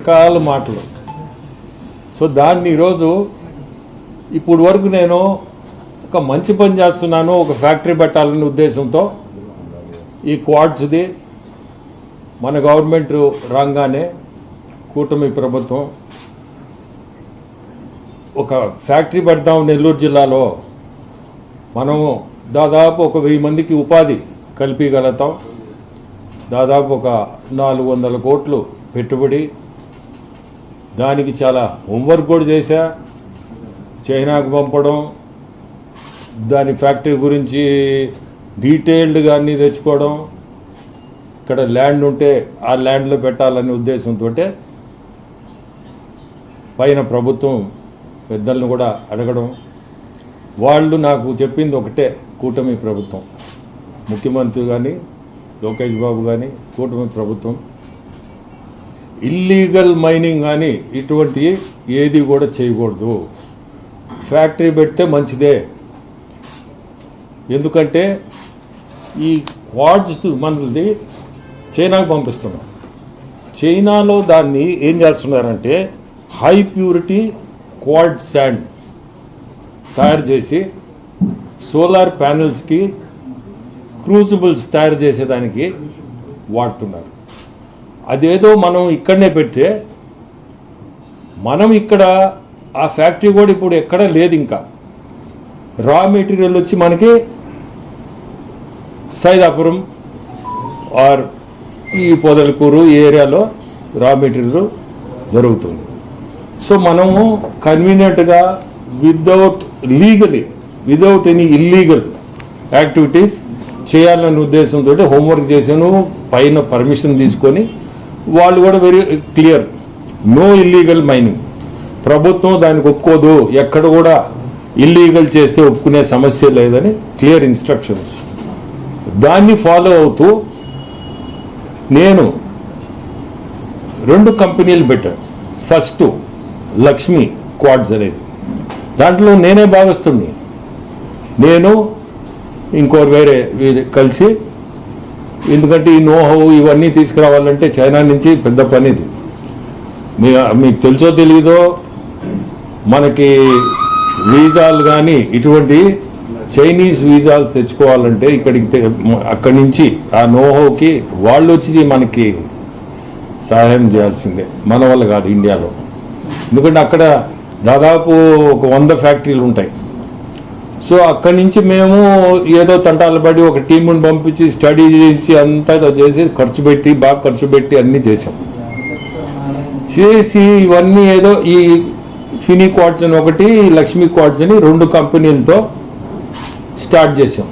రకరకాల మాటలు. సో దాన్ని ఈరోజు ఇప్పుడు వరకు నేను ఒక మంచి పని చేస్తున్నాను ఒక ఫ్యాక్టరీ పెట్టాలనే ఉద్దేశంతో ఈ క్వాడ్స్ది మన గవర్నమెంట్ రాగానే కూటమి ప్రభుత్వం ఒక ఫ్యాక్టరీ పెడతాం నెల్లూరు జిల్లాలో. మనము దాదాపు ఒక వెయ్యి మందికి ఉపాధి కల్పించగలుగుతాం దాదాపు ఒక నాలుగు వందల కోట్లు పెట్టుబడి దానికి చాలా హోంవర్క్ కూడా చేశా చైనాకు పంపడం దాని ఫ్యాక్టరీ గురించి డీటెయిల్డ్గా అన్నీ తెచ్చుకోవడం ఇక్కడ ల్యాండ్ ఉంటే ఆ ల్యాండ్లో పెట్టాలనే ఉద్దేశంతో పైన ప్రభుత్వం పెద్దలను కూడా అడగడం. వాళ్ళు నాకు చెప్పింది ఒకటే కూటమి ప్రభుత్వం. ముఖ్యమంత్రి కానీ లోకేష్ బాబు కానీ కూటమి ప్రభుత్వం. ఇల్లీగల్ మైనింగ్ కానీ ఇటువంటి ఏది కూడా చేయకూడదు. ఫ్యాక్టరీ పెడితే మంచిదే. ఎందుకంటే ఈ క్వాడ్స్ మనది చైనాకు పంపిస్తున్నాం. చైనాలో దాన్ని ఏం చేస్తున్నారంటే హై ప్యూరిటీ క్వాడ్ శాండ్ తయారు చేసి సోలార్ ప్యానెల్స్కి క్రూజిబుల్స్ తయారు చేసేదానికి వాడుతున్నారు. అదేదో మనం ఇక్కడనే పెడితే మనం ఇక్కడ ఆ ఫ్యాక్టరీ కూడా ఇప్పుడు ఎక్కడ లేదు ఇంకా. రా మెటీరియల్ వచ్చి మనకి సైదాపురం ఆర్ ఈ పొదలకూరు ఈ ఏరియాలో రా మెటీరియల్ దొరుకుతుంది సో మనము కన్వీనియంట్గా without legally without any illegal activities చేయాలనే ఉద్దేశంతో హోంవర్క్ చేశాను పైన పర్మిషన్ తీసుకొని వాళ్ళు కూడా very clear no illegal mining ప్రభుత్వం దానికి ఒప్పుకోదు. ఎక్కడ కూడా ఇల్లీగల్ చేస్తే ఒప్పుకునే సమస్య లేదని క్లియర్ ఇన్స్ట్రక్షన్స్ దాన్ని ఫాలో అవుతూ నేను రెండు కంపెనీలు పెట్టాను ఫస్ట్ లక్ష్మి క్వాడ్స్ అనేది. దాంట్లో నేనే భాగస్తుంది నేను ఇంకో వేరే కలిసి ఎందుకంటే ఈ నోహౌ ఇవన్నీ తీసుకురావాలంటే చైనా నుంచి పెద్ద పని ఇది మీ మీకు తెలుసో తెలీదో మనకి వీజాలు కానీ ఇటువంటి చైనీస్ వీజాలు తెచ్చుకోవాలంటే ఇక్కడికి తె- అక్కడి నుంచి ఆ నోహోకి వాళ్ళు వచ్చి మనకి సహాయం చేయాల్సిందే. మన వల్ల కాదు ఇండియాలో. ఎందుకంటే అక్కడ దాదాపు ఒక వంద ఫ్యాక్టరీలు ఉంటాయి సో అక్కడి నుంచి మేము ఏదో తంటాలు పడి ఒక టీముని పంపించి స్టడీ చేయించి అంతా చేసి ఖర్చు పెట్టి బాగా ఖర్చు పెట్టి అన్నీ చేసాం చేసి ఇవన్నీ ఏదో ఈ ఫినీ క్వార్ట్స్ అని ఒకటి లక్ష్మీ క్వార్ట్స్ అని రెండు కంపెనీలతో స్టార్ట్ చేసాం